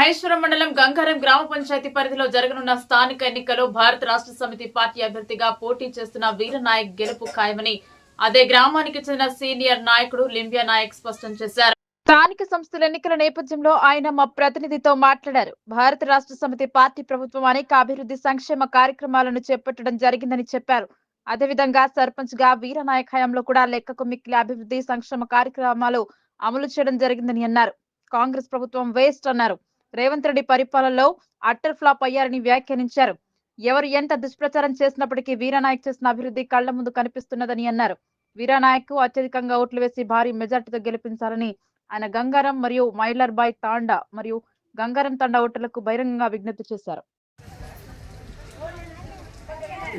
మహేశ్వరం మండలం గంగారం గ్రామ పంచాయతీ పరిధిలో జరగనున్న స్థానిక ఎన్నికల్లో భారత రాష్ట్ర సమితి పార్టీ అభ్యర్థిగా పోటీ చేస్తున్న వీరనాయక్ గెలుపు ఖాయమని అదే గ్రామానికి చెందిన సీనియర్ నాయకుడు లింబియా నాయక్ స్పష్టం చేశారు. స్థానిక సంస్థల ఎన్నికల నేపథ్యంలో ఆయన మా ప్రతినిధితో మాట్లాడారు. భారత రాష్ట్ర సమితి పార్టీ ప్రభుత్వం అనేక అభివృద్ధి సంక్షేమ కార్యక్రమాలను చేపట్టడం జరిగిందని చెప్పారు. అదేవిధంగా సర్పంచ్గా వీరనాయక్ హయాంలో కూడా లెక్కకు మిక్కిలి అభివృద్ధి సంక్షేమ కార్యక్రమాలు అమలు చేయడం జరిగిందని అన్నారు. కాంగ్రెస్ ప్రభుత్వం వేస్ట్ అన్నారు. రేవంత్ రెడ్డి పరిపాలనలో అట్టర్ ఫ్లాప్ అయ్యారని వ్యాఖ్యానించారు. ఎవరు ఎంత దుష్ప్రచారం చేసినప్పటికీ వీరనాయక్ చేసిన అభివృద్ధి కళ్ళ ముందు కనిపిస్తున్నదని అన్నారు. వీరనాయక్ అత్యధికంగా ఓట్లు వేసి భారీ మెజార్టీతో గెలిపించాలని ఆయన గంగారం మరియు మైలర్బాయ్ తాండా మరియు గంగారం తాండా ఓటర్లకు బహిరంగంగా విజ్ఞప్తి చేశారు.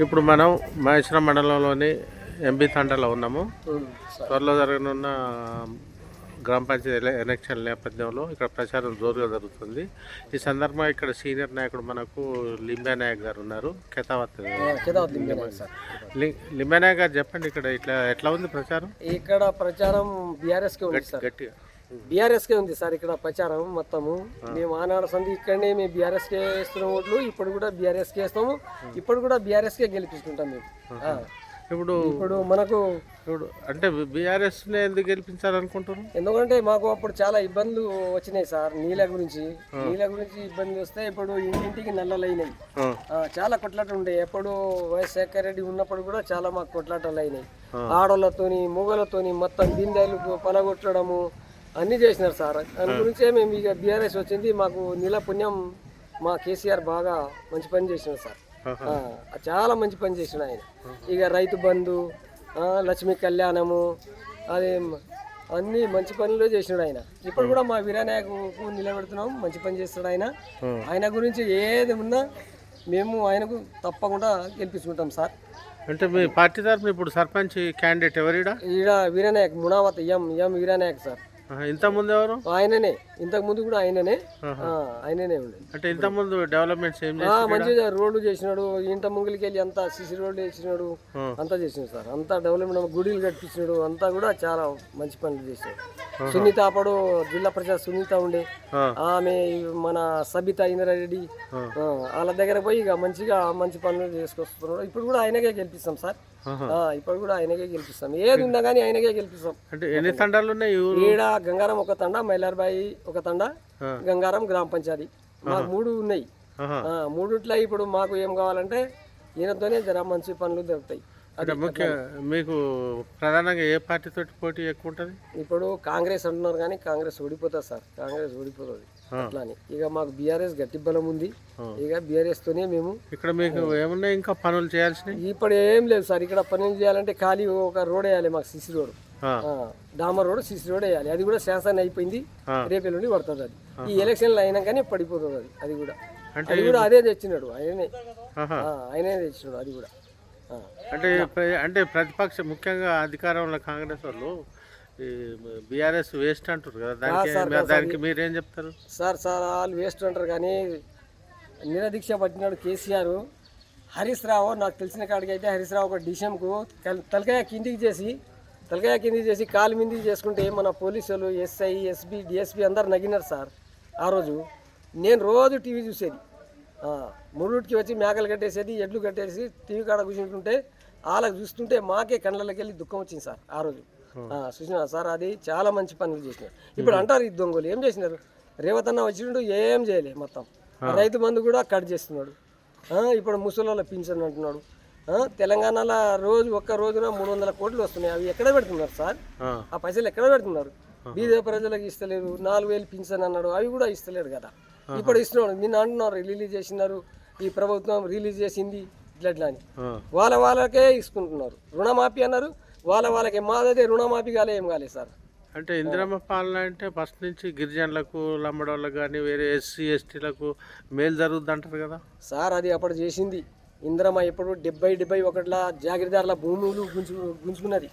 ఇప్పుడు మనం మహేశ్వరం మండలంలోని ఎంబీ తండలో ఉన్నాము. త్వరలో జరగనున్న గ్రామ పంచాయతీ ఎల- ఎలక్షన్ నేపథ్యంలో ఇక్కడ ప్రచారం జోరుగా జరుగుతుంది. ఈ సందర్భంగా ఇక్కడ సీనియర్ నాయకుడు మనకు లింబా నాయక్ గారు ఉన్నారు. కెతావత్ లింబా నాయక్ గారు చెప్పండి ఇక్కడ ఇట్లా ఎట్లా ఉంది ప్రచారం? ఇక్కడ ప్రచారం బీఆర్ఎస్ కే ఉంది సార్. గట్టిగా బీఆర్ఎస్ కే ఉంది సార్ ఇక్కడ ప్రచారం మొత్తము. మేము ఆనాడు సంది ఇక్కడనే మేము బీఆర్ఎస్ కే వేస్తున్నాం ఓట్లు ఇప్పుడు కూడా బీఆర్ఎస్ కే వేస్తాము ఇప్పుడు కూడా బీఆర్ఎస్ కే గెలిపిస్తుంటాం మేము. ఇప్పుడు ఇప్పుడు మనకు ఇప్పుడు అంటే బీఆర్ఎస్ని ఎందుకు గెలిపించాలనుకుంటున్నారు? ఎందుకంటే మాకు అప్పుడు చాలా ఇబ్బందులు వచ్చినాయి సార్ నీళ్ళ గురించి. నీళ్ళ గురించి ఇబ్బంది వస్తే ఇప్పుడు ఇంటింటికి నల్లలు అయినాయి ఆ, ఆ, చాలా కొట్లాటలు ఉండే ఎప్పుడు వైఎస్ శేఖర్ రెడ్డి ఉన్నప్పుడు కూడా చాలా మాకు కొట్లాటలు అయినాయి. ఆడోళ్ళతోని మొగలతోని మొత్తం బిందెలు పలగొట్టడము అన్ని చేసినారు సార్. దాని గురించే మేము ఇక బీఆర్ఎస్ వచ్చింది. మాకు నీళ్ళ పుణ్యం మా కేసీఆర్ బాగా మంచి పని చేసినారు సార్. చాలా మంచి పని చేసిన ఆయన. ఇక రైతు బంధు లక్ష్మీ కళ్యాణము అదే అన్ని మంచి పనులు చేసినాడు ఆయన. ఇప్పుడు కూడా మా వీరనాయకు నిలబెడుతున్నాం మంచి పని చేస్తాడు ఆయన. ఆయన గురించి ఏది ఉన్నా మేము ఆయనకు తప్పకుండా గెలిపించుకుంటాం సార్. అంటే మీ పార్టీ తరఫున ఇప్పుడు సర్పంచ్ క్యాండిడేట్ ఎవరిడా? ఈడ వీరనాయక్ మునావత్ ఎం ఎం వీరనాయక్ సార్. ఎవరు? ఆయననే. ఇంతకు ముందు కూడా ఆయననే. ఆయననే అంటే ఇంతకుముందు డెవలప్మెంట్స్ ఏం ఆ, చేసి మంచిగా రోడ్లు చేసినాడు ఇంట ముంగిలికి వెళ్ళి అంతా సిసి రోడ్లు చేసినాడు. అంతా చేసినాడు సార్. అంతా డెవలప్మెంట్ గుడిలు కట్టించినాడు అంతా కూడా చాలా మంచి పనులు చేసినాడు సునీత అప్పుడు జిల్లా పరిషత్ సునీత ఉండే. ఆమె మన సబిత ఇంద్రారెడ్డి. వాళ్ళ దగ్గర పోయి ఇక మంచిగా మంచి పనులు చేసుకొస్తున్నాడు. ఇప్పుడు కూడా ఆయనకే గెలిపిస్తాం సార్. ఇప్పుడు కూడా ఆయనకే గెలిపిస్తాం. ఏది ఉన్నా కానీ ఆయనకే గెలిపిస్తాం. అంటే ఎన్ని తండాలు ఉన్నాయి ఈడ గంగారం ఒక తండ మైలార్బాయి ఒక తండ. గంగారం గ్రామ పంచాయతీ. మాకు మూడు ఉన్నాయి. మూడిట్లో ఇప్పుడు మాకు ఏం కావాలంటే ఈయనతోనే జర మంచి పనులు దొరుకుతాయి. అంటే ముఖ్య మీకు ప్రధానంగా ఏ పార్టీ తోటి పోటీ ఎక్కువ ఉంటుంది? ఇప్పుడు కాంగ్రెస్ అంటున్నారు కానీ కాంగ్రెస్ ఓడిపోతుంది సార్. కాంగ్రెస్ ఓడిపోతుంది. అట్లా అని ఇక మాకు బీఆర్ఎస్ గట్టి బలం ఉంది. ఇక బీఆర్ఎస్ తోనే మేము ఇక్కడ మీకు ఏమున్నాయి ఇంకా పనులు చేయాల్సినవి? ఇప్పుడు ఏం లేదు సార్. ఇక్కడ పనులు చేయాలంటే ఖాళీ ఒక రోడ్ వేయాలి మాకు సిసి రోడ్. డామర్ రోడ్ సిసి రోడ్ వేయాలి. అది కూడా శాసన అయిపోయింది. రేపు ఎల్లుండి పడుతుంది అది. ఈ ఎలక్షన్లు అయినాకనే పడిపోతుంది అది. అది కూడా. అంటే అది కూడా అదే తెచ్చినాడు. ఆయనే. ఆయనే తెచ్చినాడు అది కూడా. అంటే అంటే ప్రతిపక్ష ముఖ్యంగా అధికారంలో కాంగ్రెస్ వాళ్ళు బీఆర్ఎస్ వేస్ట్ అంటారు కదా దానికి సార్, మీరు- దానికి మీరేం చెప్తారు? సార్ సార్ వాళ్ళు వేస్ట్ అంటారు కానీ నిరదీక్ష పట్టినాడు కేసీఆర్ హరీష్ రావు నాకు తెలిసిన కాడికి అయితే హరీష్ రావు ఒక డిషంకు తలకాయ కిందికి చేసి తలకాయ కిందికి చేసి కాలు మిందికి చేసుకుంటే మన పోలీసులు ఎస్ఐ ఎస్పీ డిఎస్పీ అందరు నగినారు సార్ ఆ రోజు. నేను రోజు టీవీ చూసేది. మురుడికి వచ్చి మేకలు కట్టేసేది ఎడ్లు కట్టేసి టీవీ కాడ కూర్చుంటుంటే వాళ్ళకి చూస్తుంటే మాకే కళ్ళకి వెళ్ళి దుఃఖం వచ్చింది సార్ ఆ రోజు. చూసినా సార్ అది చాలా మంచి పనులు చేసినారు. ఇప్పుడు అంటారు ఈ దొంగలు ఏం చేసినారు? రేవతన్న వచ్చిండు ఏం చేయలే మొత్తం. రైతు మందు కూడా కట్ చేస్తున్నాడు. ఇప్పుడు ముసలోళ్ళ పింఛన్ అంటున్నాడు. తెలంగాణలో రోజు ఒక్క రోజున మూడు వందల కోట్లు వస్తున్నాయి. అవి ఎక్కడ పెడుతున్నారు సార్? ఆ. పైసలు ఎక్కడ పెడుతున్నారు? బీద ప్రజలకు ఇస్తలేరు నాలుగు వేలు పింఛన్ అన్నాడు. అవి కూడా ఇస్తలేరు కదా. ఇప్పుడు ఇస్తున్నాడు. నిన్న అంటున్నారు రిలీజ్ చేసినారు. ఈ ప్రభుత్వం రిలీజ్ చేసింది ఇట్లా అని. వాళ్ళ వాళ్ళకే ఇసుకుంటున్నారు. రుణమాఫీ అన్నారు. వాళ్ళ వాళ్ళకి మాదైతే రుణమాఫీ కాలే ఏం కాలేదు సార్. అంటే ఇందిరమ్మ పాలన అంటే ఫస్ట్ నుంచి గిరిజనులకు లంబడోళ్ళకు కానీ వేరే ఎస్సీ ఎస్టీలకు మేలు జరుగుద్ది అంటారు కదా? సార్ అది అప్పుడు చేసింది. ఇంద్రమ్మ ఎప్పుడు డెబ్బై డెబ్బై ఒకటిలా జాగిరిదారుల భూములు గుంజు గుంజుకున్నది.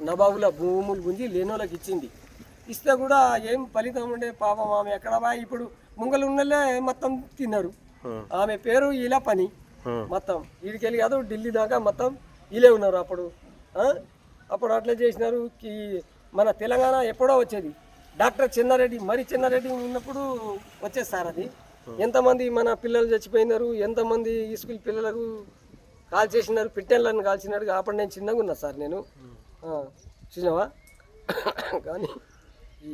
నవాబుల భూములు గుంజి లేనోళ్ళకి ఇచ్చింది. ఇస్తే కూడా ఏం ఫలితం ఉండే పాపం ఆమె. ఎక్కడ బా ఇప్పుడు ముంగలు ఉన్నలే మొత్తం తిన్నారు. ఆమె పేరు ఇలా పని. మొత్తం. వీడికెళ్ళి కాదు ఢిల్లీ దాకా మొత్తం వీలే ఉన్నారు అప్పుడు? అప్పుడు అట్లా చేసినారు మన తెలంగాణ ఎప్పుడో వచ్చేది. డాక్టర్ చిన్నారెడ్డి మరి చిన్నారెడ్డి ఉన్నప్పుడు వచ్చేది సార్ అది. ఎంతమంది మన పిల్లలు చచ్చిపోయినారు ఎంతమంది స్కూల్ పిల్లలకు కాల్ చేసినారు పిట్టెళ్ళని కాల్చినారు అప్పుడు నేను చిన్నగా ఉన్నా సార్ నేను. చూసినావా? కానీ ఈ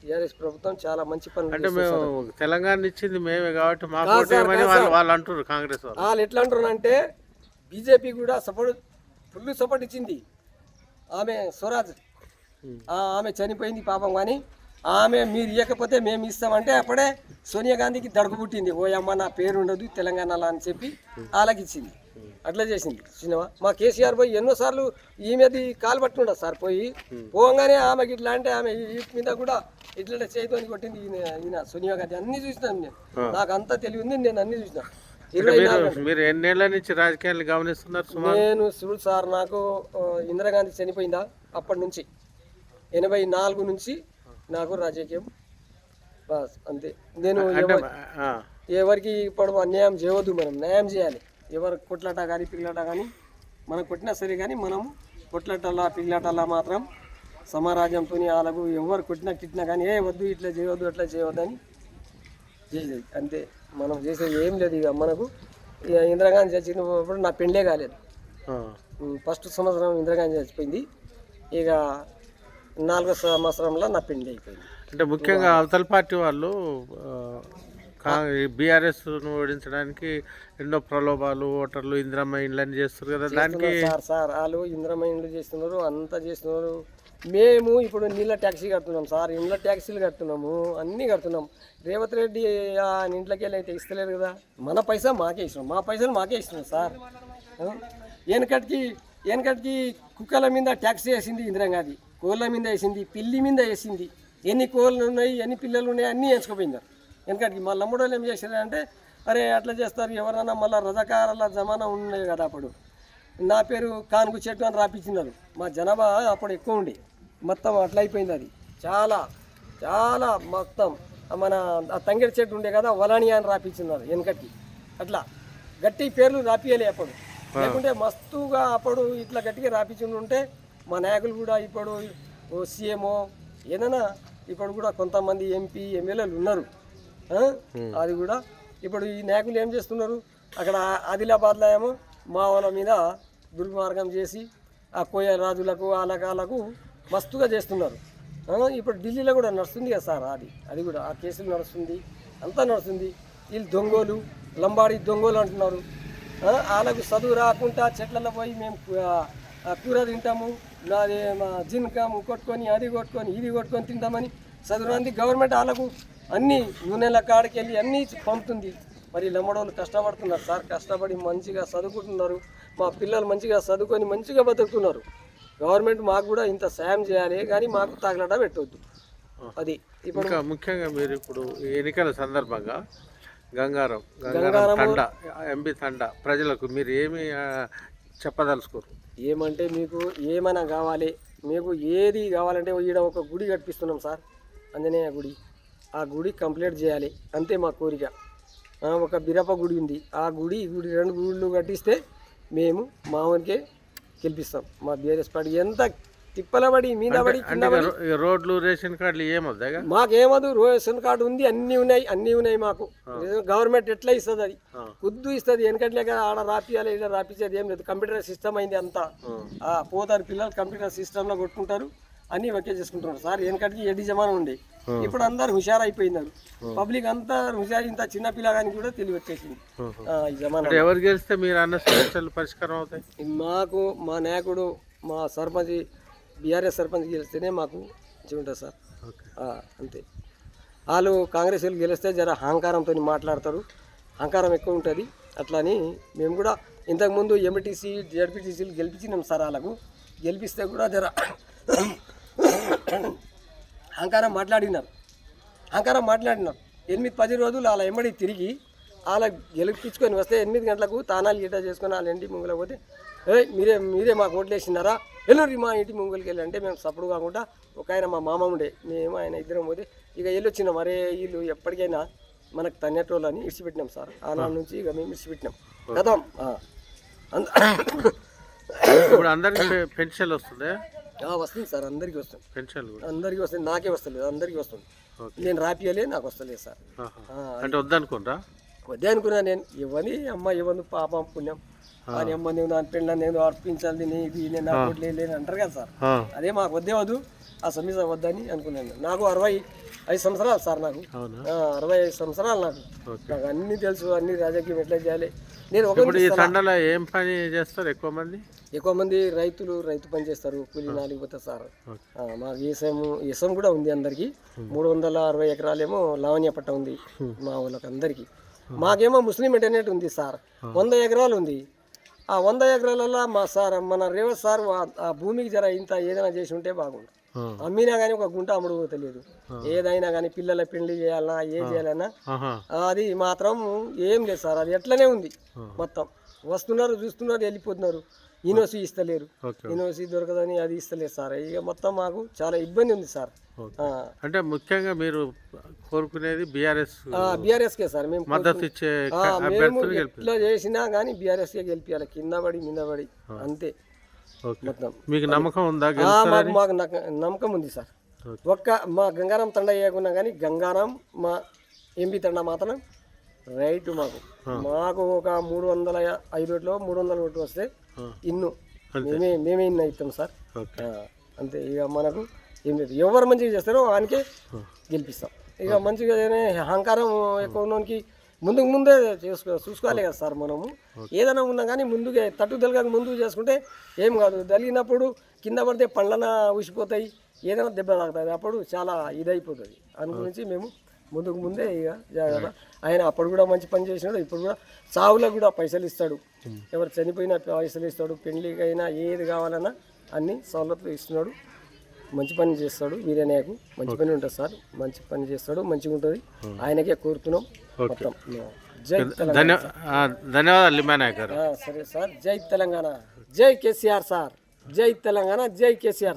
టీఆర్ఎస్ ప్రభుత్వం చాలా మంచి పనులు అంటే మేము సార్. తెలంగాణ ఇచ్చింది మేమే కాబట్టి వాళ్ళు. వాళ్ళు అంటారు కాంగ్రెస్ వాళ్ళు. వాళ్ళు ఎట్లా అంటారంటే బీజేపీ కూడా సపోర్ట్ ఫుల్ సపోర్ట్ ఇచ్చింది. ఆమె స్వరాజ్. ఆమె చనిపోయింది పాపం కానీ ఆమె మీరు ఇవ్వకపోతే మేము ఇస్తామంటే అప్పుడే సోనియా గాంధీకి దడుకు పుట్టింది. ఓ అమ్మ నా పేరు ఉండదు తెలంగాణలో అని చెప్పి వాళ్ళకి ఇచ్చింది అట్లా చేసింది సినిమా. మా కేసీఆర్ పోయి ఎన్నోసార్లు ఈమెది కాలు పట్టుకుంటా సార్ పోయి. పోగానే ఆమెకి ఇట్లా అంటే ఆమె వీపు మీద కూడా ఇట్లా చేతిని కొట్టింది ఈయన ఈయన సోనియా గాంధీ. అన్ని చూసినాను నేను నాకు అంతా తెలివి ఉంది నేను అన్ని చూసిన. అంటే ఇరవై మీరు ఎన్నేళ్ళ నుంచి రాజకీయాలు గమనిస్తున్నారు నేను శివుడు సార్ నాకు ఇందిరాగాంధీ చనిపోయిందా? అప్పటి నుంచి. ఎనభై నాలుగు నుంచి నాకు రాజకీయం. బస్ అంతే. నేను ఎవరికి ఇప్పుడు అన్యాయం చేయవద్దు మనం. న్యాయం చేయాలి. ఎవరు కొట్లాట కానీ పిల్లట కానీ మనం కొట్టినా సరే కానీ మనం కొట్లాటలా పిల్లటలా మాత్రం సమారాజ్యంతో వాళ్ళకు ఎవరు కొట్టినా తిట్టినా కానీ ఏ వద్దు ఇట్లా చేయవద్దు అట్లా చేయవద్దు అని అంతే. మనం చేసేది ఏం లేదు ఇక మనకు. ఇక ఇందిరాగాంధీ చచ్చినప్పుడు నా పెళ్ళే కాలేదు. ఫస్ట్ సంవత్సరం ఇందిరాగాంధీ చచ్చిపోయింది ఇక నాలుగో సంవత్సరంలో నా పెళ్ళి అయిపోయింది. అంటే ముఖ్యంగా అవతల పార్టీ వాళ్ళు బీఆర్ఎస్ ఓడించడానికి ఎన్నో ప్రలోభాలు ఓటర్లు ఇందిరమ్మ ఇండ్లని చేస్తారు కదా. దానికి సార్ సార్. వాళ్ళు ఇంద్రమైండ్లు చేస్తున్నారు అంతా చేస్తున్నారు. మేము ఇప్పుడు నీళ్ళ ట్యాక్సీ కడుతున్నాం సార్ ఇండ్ల ట్యాక్సీలు కడుతున్నాము అన్నీ కడుతున్నాం. రేవంత్ రెడ్డి ఆయన ఇంట్లోకి వెళ్ళి అయితే ఇస్తలేరు కదా. మన పైసా మాకే ఇస్తున్నాం. మా పైసలు మాకే ఇస్తున్నాం సార్. వెనకటికి వెనకటికి కుక్కల మీద ట్యాక్సీ వేసింది ఇందిరాగాంధీ కోళ్ళ మీద వేసింది పిల్లి మీద వేసింది. ఎన్ని కోళ్ళు ఉన్నాయి ఎన్ని పిల్లలు ఉన్నాయి అన్నీ వేసుకుపోయిందారు వెనకటికి మా లమ్ముడోళ్ళు ఏం చేశారంటే అరే అట్లా చేస్తారు ఎవరన్నా మళ్ళీ రజకారాల జమానా ఉన్నాయి కదా అప్పుడు. నా పేరు కానుగు చెట్టు అని రాపించినారు మా జనాభా అప్పుడు ఎక్కువ ఉండే. మొత్తం అట్లా అయిపోయింది అది. చాలా చాలా మొత్తం. మన ఆ తంగేడు చెట్టు ఉండే కదా వలాని అని రాపించినారు వెనకటి అట్లా. గట్టి పేర్లు రాపియాలి అప్పుడు. లేకుంటే మస్తుగా అప్పుడు ఇట్లా గట్టిగా రాపించి ఉంటే మా నాయకులు కూడా ఇప్పుడు సీఎంఓ ఏదైనా ఇప్పుడు కూడా కొంతమంది ఎంపీ ఎమ్మెల్యేలు ఉన్నారు? అది కూడా. ఇప్పుడు ఈ నాయకులు ఏం చేస్తున్నారు? అక్కడ ఆదిలాబాద్లో ఏమో మా వాళ్ళ మీద దుర్మార్గం చేసి ఆ కోయ రాజులకు వాళ్ళకు వాళ్ళకు మస్తుగా చేస్తున్నారు. ఇప్పుడు ఢిల్లీలో కూడా నడుస్తుంది కదా సార్ అది. అది కూడా ఆ కేసులు నడుస్తుంది అంతా నడుస్తుంది. వీళ్ళు దొంగోలు లంబాడి దొంగోలు అంటున్నారు. వాళ్ళకు చదువు రాకుండా చెట్లలో పోయి మేము కూర తింటాము నాది మా జిన్కాము కొట్టుకొని అది కొట్టుకొని ఇది కొట్టుకొని తింటామని చదువురాంది గవర్నమెంట్ వాళ్ళకు అన్ని నూనెల కాడికి వెళ్ళి అన్నీ పంపుతుంది. మరి లమ్మడోళ్ళు కష్టపడుతున్నారు సార్ కష్టపడి మంచిగా చదువుకుంటున్నారు. మా పిల్లలు మంచిగా చదువుకొని మంచిగా బతుకుతున్నారు. గవర్నమెంట్ మాకు కూడా ఇంత సాయం చేయాలి కానీ మాకు తగలట పెట్టవద్దు అది ఇప్పుడు ముఖ్యంగా మీరు ఇప్పుడు ఎన్నికల సందర్భంగా గంగారం గంగారం తండ ఎంబీ తండ ప్రజలకు మీరు ఏమి చెప్పదలుచుకోరు? ఏమంటే మీకు ఏమైనా కావాలి మీకు ఏది కావాలంటే ఈడ ఒక గుడి కట్టిస్తున్నాం సార్ ఆంజనేయ గుడి. ఆ గుడి కంప్లీట్ చేయాలి అంతే మా కోరిక. ఒక బిరప గుడి ఉంది. ఆ గుడి గుడి రెండు గుళ్ళు కట్టిస్తే మేము మామూలుకే గెలిపిస్తాం. మా బీఆర్ఎస్ పార్టీ ఎంత తిప్పలబడి మీద పడి కింద అంటే పడి రో- ఈ రోడ్లు రేషన్ కార్డులు ఏమొద్దాగా మాకేమదు రేషన్ కార్డు ఉంది అన్నీ ఉన్నాయి అన్నీ ఉన్నాయి మాకు. గవర్నమెంట్ ఎట్లా ఇస్తుంది అది. కుద్దు ఇస్తుంది వెనకట్లేక ఆడ రాపియాలి ఇలా రాపించేది ఏం లేదు. కంప్యూటర్ సిస్టమ్ అయింది అంతా. ఆ, పోతారు పిల్లలు కంప్యూటర్ సిస్టంలో కొట్టుకుంటారు అన్నీ ఒకే చేసుకుంటున్నారు. సార్ వెనకటికి ఎడ్డి జమానం ఉండే ఇప్పుడు అందరు హుషారు అయిపోయినారు పబ్లిక్ అంతా హుషారు ఇంత చిన్న పిల్లగానికి కూడా తెలివి వచ్చేసింది ఆ, ఈ జమానా. అంటే ఎవరు గెలిస్తే మీరు అన్న సమస్యలు పరిష్కారం అవుతాయి? మాకు మా నాయకుడు మా సర్పంచ్ బీఆర్ఎస్ సర్పంచ్ గెలిస్తేనే మాకు మంచిగా ఉంటుంది సార్. అంతే. వాళ్ళు కాంగ్రెస్ వాళ్ళు గెలిస్తే జర అహంకారంతో మాట్లాడతారు. అహంకారం ఎక్కువ ఉంటుంది. అట్లా అని మేము కూడా ఇంతకుముందు ఎంబీటీసీ జడ్పీటీసీలు గెలిపించినాం సార్ వాళ్ళకు. గెలిపిస్తే కూడా జర అహంకారం మాట్లాడినారు. అహంకారం మాట్లాడినారు. ఎనిమిది పది రోజులు వాళ్ళ ఎంబడి తిరిగి వాళ్ళ గెలిపించుకొని వస్తే ఎనిమిది గంటలకు తానాలు గీట చేసుకొని వాళ్ళ ఇంటి ముంగులకు పోతే ఏ మీరే మీరే మాకు ఓట్లు వేసినారా? వెళ్ళండి మా ఇంటి ముంగులకి వెళ్ళి అంటే మేము సప్పుడు కాకుండా ఒక ఆయన మా మామ ఉండే. మేము ఆయన ఇద్దరం పోతే ఇక వెళ్ళొచ్చినాం మరే వీళ్ళు ఎప్పటికైనా మనకు తన్నెటోళ్ళు అని ఇడిచిపెట్టినాం సార్. ఆనాడు నుంచి ఇక మేము ఇడిచిపెట్టినాం. కదాం ఇప్పుడు అందరికి పెన్షన్ వస్తుంది? వస్తుంది సార్ అందరికీ వస్తుంది. పెన్షన్లు కూడా. అందరికీ వస్తుంది నాకే వస్తలేదు అందరికీ వస్తుంది. ఓకే. నేను రాపియలే నాకు వస్తలేదు సార్. ఆహా. అంటే వద్దనుకోనరా వద్దే అనుకున్నా నేను. ఇవ్వని అమ్మ ఇవ్వను పాపం పుణ్యం. అని అమ్మ నువ్వు నా పెళ్ళ నేను అర్పించాలి నీ ఇది నేను నా కోట్లు లేని అంటారు కదా సార్. ఆ, అదే మాకు వద్దే వద్దు ఆ సమీస వద్దని అనుకున్నాను నాకు అరవై ఐదు సంవత్సరాలు సార్ నాకు. అవునా? ఆ, అరవై ఐదు సంవత్సరాలు నాకు. ఓకే. నాకు అన్ని తెలుసు అన్ని రాజకీయం ఎట్లా చేయాలి. నేను ఒక ఇప్పుడు ఈ తండలో ఏం పని చేస్తారు ఎక్కువ మంది? ఎక్కువ మంది రైతులు రైతు పని చేస్తారు కూలీ నాలుగు పోతారు సార్. మాకు ఏసం ఏసం కూడా ఉంది అందరికి. మూడు వందల అరవై ఎకరాలేమో లావణ్య పట్ట ఉంది మా వాళ్ళకి అందరికి మాకేమో ముస్లిం ఇంటర్నెట్ ఉంది సార్. వంద ఎకరాలు ఉంది. ఆ వంద ఎకరాలలో మా సార్ మన రేవంత్ సార్ ఆ- భూమికి జర ఇంత ఏదైనా చేసి ఉంటే బాగుండు. అమ్మినా కానీ ఒక గుంట అమ్ముడు తెలియదు ఏదైనా కానీ పిల్లల పెళ్ళి చేయాలన్నా ఏ చేయాలన్నా. అది మాత్రం ఏం లేదు సార్. అది ఎట్లనే ఉంది మొత్తం. వస్తున్నారు చూస్తున్నారు వెళ్ళిపోతున్నారు. యూనివర్సిటీ ఇస్తలేరు. యూనివర్సిటీ దొరకదని అది ఇస్తలేదు సార్. ఇక మొత్తం మాకు చాలా ఇబ్బంది ఉంది సార్. అంటే ముఖ్యంగా మీరు కోరుకునేది బీఆర్ఎస్ బీఆర్ఎస్కే సార్. మేము మద్దతు ఇచ్చే ఎట్లా చేసినా కానీ బీఆర్ఎస్కే గెలిపించాలి కింద పడి మీద పడి. అంతే. మీకు నమ్మకం ఉందా మాకు నమ్మకం ఉంది సార్. ఒక్క మా గంగారం తండ వేయకున్నా కానీ గంగారం మా ఎంపీ తండ మాత్రం రైట్ మాకు. మాకు ఒక మూడు వందల ఐదు ఓట్లు మూడు వందల ఓట్లు వస్తే. ఇన్ను. మేమే మేమే ఇన్ను ఇస్తాం సార్. అంతే. ఇక మనకు ఏం లేదు. ఎవరు మంచిగా చేస్తారో వానికే గెలిపిస్తాం. ఇక మంచిగా అహంకారం ఎక్కువ ఉన్నోనికి ముందుకు ముందే చేసుకో చూసుకోవాలి కదా సార్ మనము. ఏదైనా ఉన్నా కానీ ముందుగా తట్టు దలగక ముందుకు చేసుకుంటే ఏం కాదు. దలిగినప్పుడు కింద పడితే పండ్లన ఊసిపోతాయి ఏదైనా దెబ్బ తాగుతుంది అప్పుడు చాలా ఇదైపోతుంది. అందు గురించి మేము ముందుకు ముందే ఇక జాగ్రత్త. ఆయన అప్పుడు కూడా మంచి పని చేసినాడు ఇప్పుడు కూడా సావులకు కూడా పైసలు ఇస్తాడు. ఎవరు చనిపోయినా పైసలు ఇస్తాడు పెళ్ళికైనా ఏది కావాలన్నా అన్ని సవలతులు ఇస్తున్నాడు. మంచి పని చేస్తాడు వీరనాయకు మంచి పని ఉంటుంది సార్. మంచి పని చేస్తాడు మంచిగా ఉంటుంది. ఆయనకే కోరుతున్నాం. మొత్తం. జై ధన్యవాదాలు లిమానాయక్ గారు. ఆ, సరే సార్. జై తెలంగాణ. జై కేసీఆర్ సార్. జై తెలంగాణ. జై కేసీఆర్